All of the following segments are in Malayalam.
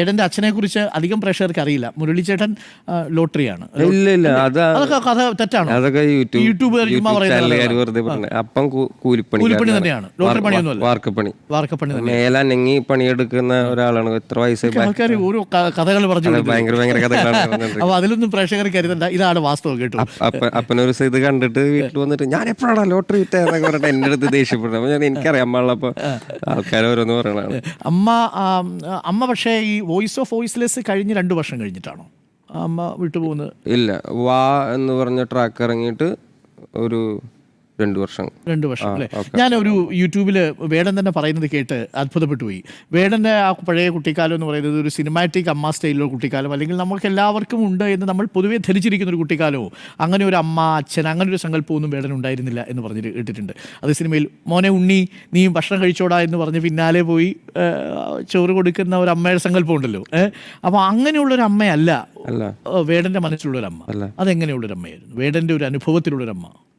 ചേട്ടന്റെ അച്ഛനെ കുറിച്ച് അധികം പ്രേക്ഷകർക്ക് അറിയില്ല. മുരളിച്ചേട്ടൻ ചേട്ടൻ ലോട്ടറിയാണ്. ഇല്ല ഇല്ല അത് അതൊക്കെ കഥ തെറ്റാണ്? അതൊക്കെ യൂട്യൂബ് അപ്പം കൂലിപ്പണി കൂലിപ്പണി തന്നെയാണ്. ലോട്ടറി പണിയൊന്നുമല്ല. വാർക്കപ്പണി. വാർക്കപ്പണി മേലനങ്ങി പണിയെടുക്കുന്ന ഒരാളാണ്. എത്ര വയസ്സ് ആൾക്കാർ ഓരോ കഥകൾ പറഞ്ഞു. ഭയങ്കര ഭയങ്കര കഥകളാണ്. അപ്പൊ അതിലൊന്നും പ്രേക്ഷകർ കരുതണ്ട. ഇതാണ് വാസ്തവം കേട്ടോ. അപ്പ അപ്പനൊരു ഇത് കണ്ടിട്ട് വീട്ടിൽ വന്നിട്ട് ഞാൻ എപ്പോഴാണ് ലോട്ടറി വിറ്റതെന്നൊക്കെ പറഞ്ഞിട്ട് എന്റെ അടുത്ത് ദേഷ്യപ്പെടുന്നത് അപ്പൊ ഞാൻ എനിക്കറിയാൻ പാടില്ലപ്പോ ആൾക്കാർ ഓരോന്ന് പറയണതാണ്. അമ്മ അമ്മ പക്ഷേ ഈ വോയിസ് ഓഫ് വോയിസ്ലെസ് കഴിഞ്ഞ് രണ്ട് വർഷം കഴിഞ്ഞിട്ടാണോ? അമ്മ വിട്ടുപോകുന്നത്? ഇല്ല വാ എന്ന് പറഞ്ഞ ട്രാക്ക് ഇറങ്ങിയിട്ട് ഒരു രണ്ടു വർഷം. രണ്ട് വർഷം അല്ലേ? ഞാൻ ഒരു യൂട്യൂബിൽ വേടൻ തന്നെ പറയുന്നത് കേട്ട് അത്ഭുതപ്പെട്ടു പോയി വേടന്റെ ആ പഴയ കുട്ടിക്കാലം എന്ന് പറയുന്നത് ഒരു സിനിമാറ്റിക് അമ്മ സ്റ്റൈലിലുള്ള കുട്ടിക്കാലം അല്ലെങ്കിൽ നമുക്ക് എല്ലാവർക്കും ഉണ്ട് എന്ന് നമ്മൾ പൊതുവെ ധരിച്ചിരിക്കുന്ന ഒരു കുട്ടിക്കാലമോ അങ്ങനെ ഒരു അമ്മ അച്ഛൻ അങ്ങനെ ഒരു സങ്കല്പമൊന്നും വേടൻ ഉണ്ടായിരുന്നില്ല എന്ന് പറഞ്ഞിട്ട് കേട്ടിട്ടുണ്ട് അത് സിനിമയിൽ മോനെ ഉണ്ണി നീ ഭക്ഷണം കഴിച്ചോടാ എന്ന് പറഞ്ഞ് പിന്നാലെ പോയി ചോറ് കൊടുക്കുന്ന ഒരു അമ്മയുടെ സങ്കല്പം ഉണ്ടല്ലോ ഏഹ് അങ്ങനെയുള്ള ഒരു അമ്മയല്ല അല്ല. ഒരു അമ്മ. മനസ്സിലുള്ളൊരമ്മ അല്ല. അതെങ്ങനെയുള്ളൊരമ്മയായിരുന്നു വേടന്റെ ഒരു അനുഭവത്തിലുള്ളൊരമ്മ അത്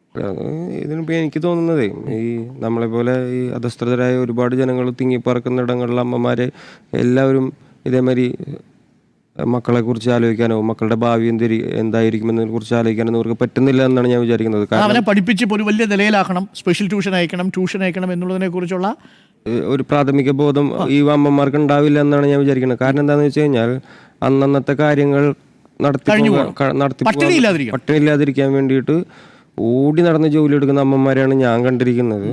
ഇതിനിപ്പോ എനിക്ക് തോന്നുന്നതേ ഈ നമ്മളെ പോലെ ഈ അധസ്ഥിതരായ ഒരുപാട് ജനങ്ങൾ തിങ്ങിപ്പറക്കുന്ന ഇടങ്ങളിലെ അമ്മമാരെ എല്ലാവരും ഇതേമാതിരി മക്കളെ കുറിച്ച് ആലോചിക്കാനോ മക്കളുടെ ഭാവി എന്തിരി എന്തായിരിക്കുമെന്നതിനെ കുറിച്ച് ആലോചിക്കാനോ അവർക്ക് പറ്റുന്നില്ല എന്നാണ് ഞാൻ വിചാരിക്കുന്നത്. കാരണം അവനെ പഠിപ്പിച്ച് ഒരു വലിയ നിലയിലാക്കണം സ്പെഷ്യൽ ട്യൂഷൻ അയക്കണം ട്യൂഷൻ അയക്കണം എന്നുള്ളതിനെ കുറിച്ചുള്ള ഒരു പ്രാഥമിക ബോധം ഈ അമ്മമാർക്ക് ഉണ്ടാവില്ല എന്നാണ് ഞാൻ വിചാരിക്കുന്നത്. കാരണം എന്താണെന്ന് വെച്ച് കഴിഞ്ഞാൽ അന്നന്നത്തെ കാര്യങ്ങൾ നടത്തി നടത്തി. പട്ടിണിയില്ലാതിരിക്കാൻ വേണ്ടിയിട്ട് ഓടി നടന്ന് ജോലി എടുക്കുന്ന അമ്മമാരെയാണ് ഞാൻ കണ്ടിരിക്കുന്നത്.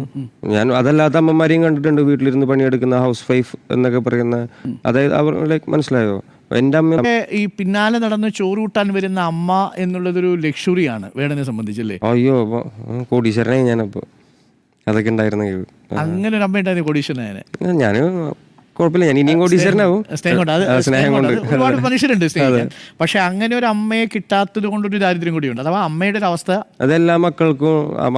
ഞാൻ അതല്ലാത്ത അമ്മമാരെയും കണ്ടിട്ടുണ്ട്. വീട്ടിലിരുന്ന് പണിയെടുക്കുന്ന ഹൗസ് വൈഫ് എന്നൊക്കെ പറയുന്ന അതായത് അവർ ലൈക്ക് മനസ്സിലായോ? എന്റെ അമ്മ ഈ പിന്നാലെ നടന്ന് ചോറ് കൂട്ടാൻ വരുന്ന അമ്മ എന്നുള്ളതൊരു ലക്ഷറിയാണ് വേടനെ സംബന്ധിച്ചല്ലേ? അയ്യോ അപ്പൊ കോടീശ്വരനായി ഞാനപ്പോ. അതൊക്കെ ഉണ്ടായിരുന്നെങ്കിൽ. അങ്ങനെ ഒരു അമ്മ ഉണ്ടായിരുന്നു കൊടീശ്വരനെ ഞാൻ കുഴപ്പമില്ല. ഞാൻ ഇനിയും കോടീശ്വരനാവും സ്നേഹം കൊണ്ട്. ഒരുപാട് മനുഷ്യരുണ്ട് സ്നേഹിക്കാൻ. പക്ഷെ അങ്ങനെ ഒരു അമ്മയെ കിട്ടാത്തത് കൊണ്ടൊരു ദാരിദ്ര്യം കൂടിയുണ്ട് അഥവാ അമ്മയുടെ ഒരു അവസ്ഥ അതെല്ലാ മക്കൾക്കും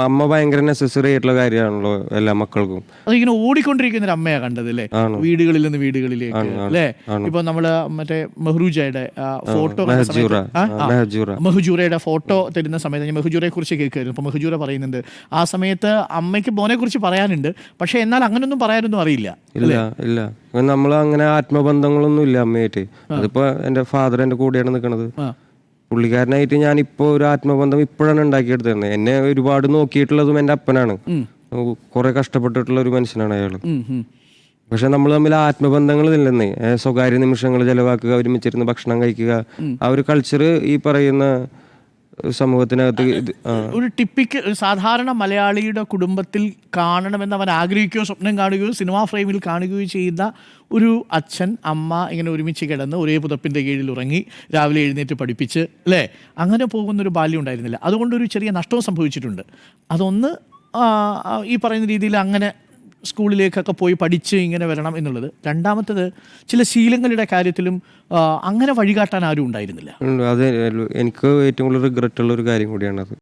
അമ്മ ഭയങ്കര നെസസറി ആയിട്ടുള്ള കാര്യമാണല്ലോ എല്ലാ മക്കൾക്കും. അതിങ്ങനെ ഓടിക്കൊണ്ടിരിക്കുന്ന ഒരു അമ്മയാ കണ്ടത് അല്ലേ? വീടുകളിൽ നിന്ന് വീടുകളിലേക്ക് അല്ലേ? ഇപ്പൊ നമ്മൾ മറ്റേ മെഹ്റൂജയുടെ ഫോട്ടോ മെഹ്ജൂറയുടെ ഫോട്ടോ തരുന്ന സമയത്ത് ഞാൻ മെഹുജൂറയെ കുറിച്ച് കേൾക്കുമായിരുന്നു അപ്പൊ മെഹുജൂറ പറയുന്നുണ്ട് ആ സമയത്ത് അമ്മയ്ക്ക് മോനെ കുറിച്ച് പറയാനുണ്ട്. പക്ഷെ എന്നാൽ അങ്ങനൊന്നും പറയാനൊന്നും അറിയില്ല. ഇല്ല ഇല്ല. നമ്മൾ അങ്ങനെ ആത്മബന്ധങ്ങളൊന്നും ഇല്ല അമ്മയായിട്ട്. അതിപ്പോ എന്റെ ഫാദർ എന്റെ കൂടെയാണ് നിൽക്കുന്നത് പുള്ളിക്കാരനായിട്ട് ഞാൻ ഇപ്പോ ഒരു ആത്മബന്ധം ഇപ്പോഴാണ് ഉണ്ടാക്കിയെടുത്തത് എന്നെ ഒരുപാട് നോക്കിയിട്ടുള്ളതും എന്റെ അപ്പനാണ്. കുറെ കഷ്ടപ്പെട്ടിട്ടുള്ള ഒരു മനുഷ്യനാണ് അയാൾ. പക്ഷെ നമ്മൾ തമ്മിൽ ആത്മബന്ധങ്ങൾ ഇല്ലെന്നേ സ്വകാര്യ നിമിഷങ്ങൾ ചെലവാക്കുക ഒരുമിച്ചിരുന്ന് ഭക്ഷണം കഴിക്കുക. ആ ഒരു കൾച്ചർ ഈ പറയുന്ന സമൂഹത്തിനകത്ത് ഒരു ടിപ്പിക്കൽ ഒരു സാധാരണ മലയാളിയുടെ കുടുംബത്തിൽ കാണണമെന്ന് അവൻ ആഗ്രഹിക്കുകയോ സ്വപ്നം കാണുകയോ സിനിമാ ഫ്രെയിമിൽ കാണുകയോ ചെയ്യുന്ന ഒരു അച്ഛൻ അമ്മ ഇങ്ങനെ ഒരുമിച്ച് കിടന്ന് ഒരേ പുതപ്പിന്റെ കീഴിൽ ഉറങ്ങി രാവിലെ എഴുന്നേറ്റ് പഠിപ്പിച്ച് അല്ലേ അങ്ങനെ പോകുന്നൊരു ബാല്യം ഉണ്ടായിരുന്നില്ല. അതുകൊണ്ടൊരു ചെറിയ നഷ്ടവും സംഭവിച്ചിട്ടുണ്ട്. അതൊന്ന് ഈ പറയുന്ന രീതിയിൽ അങ്ങനെ സ്കൂളിലേക്കൊക്കെ പോയി പഠിച്ച് ഇങ്ങനെ വരണം എന്നുള്ളത്. രണ്ടാമത്തത് ചില ശീലങ്ങളുടെ കാര്യത്തിലും അങ്ങനെ വഴികാട്ടാൻ ആരും ഉണ്ടായിരുന്നില്ല. അതെ എനിക്ക് ഏറ്റവും കൂടുതൽ റിഗ്രറ്റ് ഉള്ള ഒരു കാര്യം കൂടിയാണത്.